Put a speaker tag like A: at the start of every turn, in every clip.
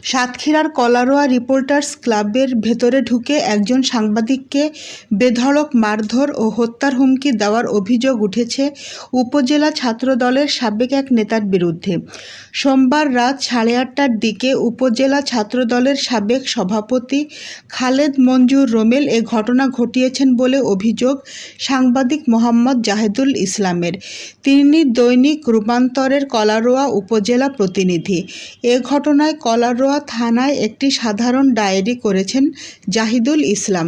A: সাতক্ষীরার কলারোয়া রিপোর্টার্স ক্লাবের ভেতরে ঢুকে একজন সাংবাদিককে বেধড়ক, মারধর ও হত্যার হুমকি দেওয়ার অভিযোগ উঠেছে উপজেলা ছাত্রদলের সাবেক এক নেতার বিরুদ্ধে। সোমবার রাত সাড়ে আটটার দিকে উপজেলা ছাত্রদলের সাবেক সভাপতি খালেদ মঞ্জুর রোমেল এ ঘটনা ঘটিয়েছেন বলে অভিযোগ সাংবাদিক মোহাম্মদ জাহেদুল ইসলামের। তিনি দৈনিক রূপান্তরের কলারোয়া উপজেলা প্রতিনিধি। এ ঘটনায় কলারোয়া থানায় একটি সাধারণ ডায়েরি করেছেন জাহিদুল ইসলাম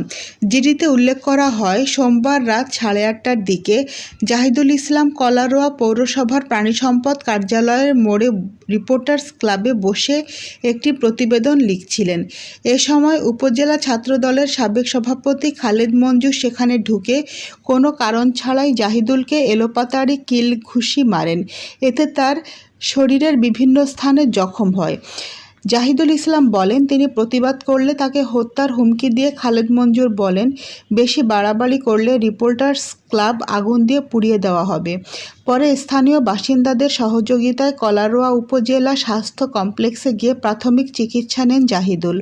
A: জিডিতে উল্লেখ করা হয়, সোমবার রাত সাড়ে আটটার দিকে জাহিদুল ইসলাম কলারোয়া পৌরসভার প্রাণিসম্পদ কার্যালয়ের মোড়ে রিপোর্টার্স ক্লাবে বসে একটি প্রতিবেদন লিখছিলেন। এ সময় উপজেলা ছাত্রদলের সাবেক সভাপতি খালেদ মঞ্জু সেখানে ঢুকে কোনো কারণ ছাড়াই জাহিদুলকে এলোপাতাড়ি কিল ঘুষি মারেন। এতে তার শরীরের বিভিন্ন স্থানে জখম হয়। জাহিদুল ইসলাম বলেন, তিনি প্রতিবাদ করলে তাকে হত্যার হুমকি দিয়ে খালেদ মঞ্জুর বলেন, বেশি বাড়াবাড়ি করলে রিপোর্টার্স ক্লাব আগুন দিয়ে পুড়িয়ে দেওয়া হবে। পরে স্থানীয় বাসিন্দাদের সহযোগিতায় কলারোয়া উপজেলা স্বাস্থ্য কমপ্লেক্সে গিয়ে প্রাথমিক চিকিৎসা নেন জাহিদুল।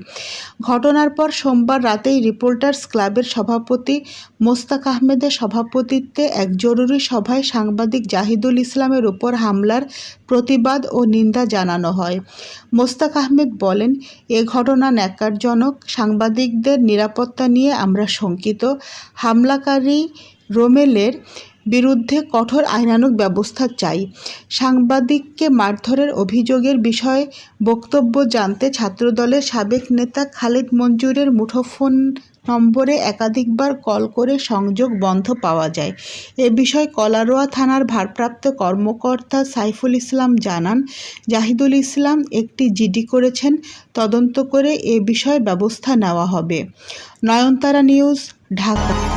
A: ঘটনার পর সোমবার রাতেই রিপোর্টার্স ক্লাবের সভাপতি মোস্তাক আহমেদের সভাপতিত্বে এক জরুরি সভায় সাংবাদিক জাহিদুল ইসলামের উপর হামলার প্রতিবাদ ও নিন্দা জানানো হয়। মোস্তাক আহমেদ বলেন, এ ঘটনা ন্যাক্কারজনক। সাংবাদিকদের নিরাপত্তা নিয়ে আমরা শঙ্কিত। হামলাকারী রোমেলের বিরুদ্ধে কঠোর আইনানুগ ব্যবস্থা চাই। সাংবাদিককে মারধরের অভিযোগের বিষয়ে বক্তব্য জানতে ছাত্রদলের সাবেক নেতা খালেদ মঞ্জুরের মুঠোফোন নম্বরে একাধিকবার কল করে সংযোগ বন্ধ পাওয়া যায়। এ বিষয়ে কলারোয়া থানার ভারপ্রাপ্ত কর্মকর্তা সাইফুল ইসলাম জানান, জাহিদুল ইসলাম একটি জিডি করেছেন, তদন্ত করে এ বিষয়ে ব্যবস্থা নেওয়া হবে। নয়নতারা নিউজ, ঢাকা।